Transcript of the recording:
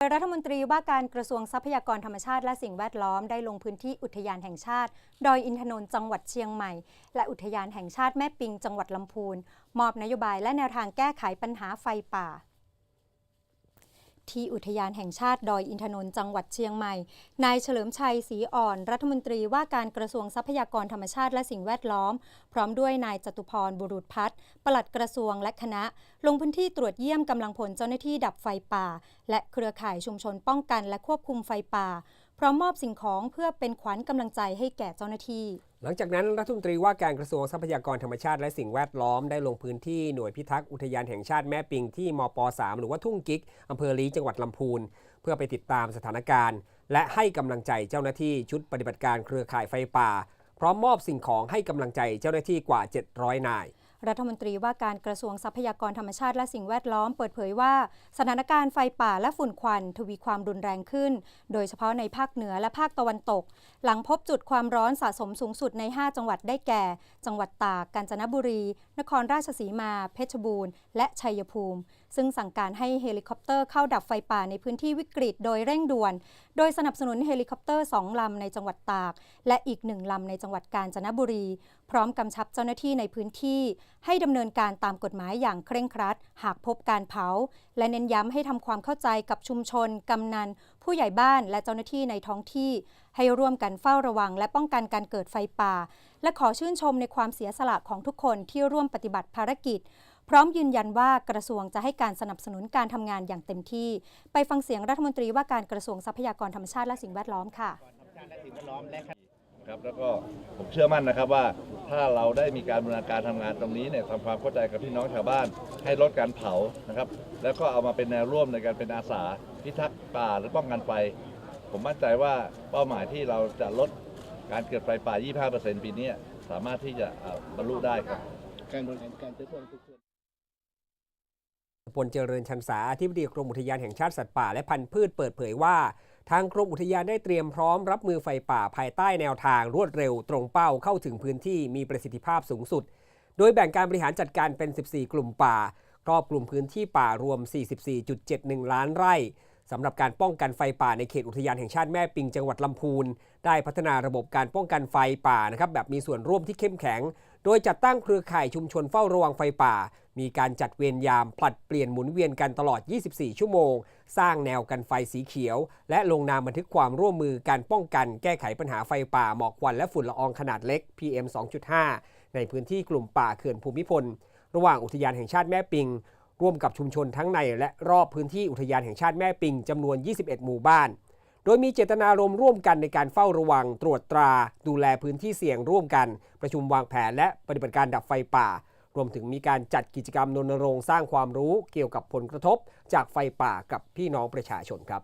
โดยรัฐมนตรีว่าการกระทรวงทรัพยากรธรรมชาติและสิ่งแวดล้อมได้ลงพื้นที่อุทยานแห่งชาติ ดอยอินทนนท์จังหวัดเชียงใหม่ และอุทยานแห่งชาติแม่ปิงจังหวัดลำพูน มอบนโยบายและแนวทางแก้ไขปัญหาไฟป่า ที่อุทยานแห่งชาติดอยอินทนนท์จังหวัดเชียงใหม่ นายเฉลิมชัยศรีอ่อน รัฐมนตรีว่าการกระทรวงทรัพยากรธรรมชาติและสิ่งแวดล้อม พร้อมด้วยนายจตุพรบุรุษพัฒน์ปลัดกระทรวงและคณะ ลงพื้นที่ตรวจเยี่ยมกำลังพลเจ้าหน้าที่ดับไฟป่า และเครือข่ายชุมชนป้องกันและควบคุมไฟป่า พร้อมมอบสิ่งของเพื่อเป็นขวัญกำลังใจให้แก่เจ้าหน้าที่ หลังจากนั้นรัฐมนตรีว่าการกระทรวงทรัพยากรธรรมชาติและสิ่งแวดล้อมได้ลงพื้นที่หน่วยพิทักษ์อุทยานแห่งชาติแม่ปิงที่มป 3 หรือว่าทุ่งกิกอำเภอลีจังหวัดลำพูน เพื่อไปติดตามสถานการณ์ และให้กำลังใจเจ้าหน้าที่ชุดปฏิบัติการเครือข่ายไฟป่า พร้อมมอบสิ่งของให้กำลังใจเจ้าหน้าที่กว่า 700 นาย รัฐมนตรีว่าการกระทรวงทรัพยากรธรรมชาติและสิ่งแวดล้อมเปิดเผยว่า สถานการณ์ไฟป่าและฝุ่นควันทวีความรุนแรงขึ้น โดยเฉพาะในภาคเหนือและภาคตะวันตก หลังพบจุดความร้อนสะสมสูงสุดใน 5 จังหวัดได้แก่ จังหวัดตาก กาญจนบุรี นครราชสีมา เพชรบูรณ์ และชัยภูมิ ซึ่งสั่งการให้เฮลิคอปเตอร์เข้าดับไฟป่าในพื้นที่วิกฤตโดยเร่งด่วน โดยสนับสนุนเฮลิคอปเตอร์2ลำในจังหวัดตาก และอีกหนึ่งลำในจังหวัดกาญจนบุรี พร้อมกำชับเจ้าหน้าที่ในพื้นที่ให้ดำเนินการตามกฎหมายอย่างเคร่งครัด หากพบการเผา และเน้นย้ำให้ทำความเข้าใจกับชุมชน กำนัน ผู้ใหญ่บ้านและเจ้าหน้าที่ในท้องที่ ให้ร่วมกันเฝ้าระวัง และป้องกันการเกิดไฟป่า และขอชื่นชมในความเสียสละของทุกคนที่ร่วมปฏิบัติภารกิจ พร้อมยืนยันว่ากระทรวงจะให้การสนับสนุนการทำงานอย่างเต็มที่ ไปฟังเสียงรัฐมนตรีว่าการกระทรวงทรัพยากรธรรมชาติและสิ่งแวดล้อมค่ะครับแล้วก็ผมเชื่อมั่นนะครับว่า ถ้าเราได้มีการบูรณาการทำงานตรงนี้เนี่ยทำความเข้าใจกับพี่น้องชาวบ้าน ให้ลดการเผานะครับ แล้วก็เอามาเป็นแนวร่วมในการเป็นอาสาพิทักษ์ป่าหรือป้องกันไฟ ผมมั่นใจว่าเป้าหมายที่เราจะลดการเกิดไฟป่า 25%ปีนี้สามารถที่จะเอ่อบรรลุได้ครับ การบริหารการจัดการทุกส่วนพลเจริญชันษาอธิบดีกรมอุทยานแห่งชาติสัตว์ป่าและพันธุ์พืชเปิดเผยว่า ทางกรมอุทยานได้เตรียมพร้อมรับมือไฟป่าภายใต้แนวทางรวดเร็วตรงเป้าเข้าถึงพื้นที่มีประสิทธิภาพสูงสุด โดยแบ่งการบริหารจัดการเป็น 14 กลุ่มป่าครอบคลุมพื้นที่ป่ารวม 44.71 ล้านไร่สำหรับการป้องกันไฟป่าในเขตอุทยานแห่งชาติแม่ปิงจังหวัดลำพูน ได้พัฒนาระบบการป้องกันไฟป่านะครับแบบมีส่วนร่วมที่เข้มแข็ง โดยจัดตั้งเครือข่ายชุมชนเฝ้าระวังไฟป่า มีการจัดเวรยามผลัดเปลี่ยนหมุนเวียนกันตลอด 24 ชั่วโมง สร้างแนวกันไฟสีเขียว และลงนามบันทึกความร่วมมือการป้องกันแก้ไขปัญหาไฟป่าหมอกควันและฝุ่นละอองขนาดเล็ก PM 2.5 ในพื้นที่กลุ่มป่าเขื่อนภูมิพล ระหว่างอุทยานแห่งชาติแม่ปิง ร่วมกับชุมชนทั้งในและรอบพื้นที่อุทยานแห่งชาติแม่ปิงจำนวน 21 หมู่บ้าน ดยมีเจตนารมณ์ร่วมกันในการเฝ้าระวัง ตรวจตรา ดูแลพื้นที่เสี่ยงร่วมกัน ประชุมวางแผนและปฏิบัติการดับไฟป่า รวมถึงมีการจัดกิจกรรมรณรงค์สร้างความรู้เกี่ยวกับผลกระทบ จากไฟป่ากับพี่น้องประชาชนครับ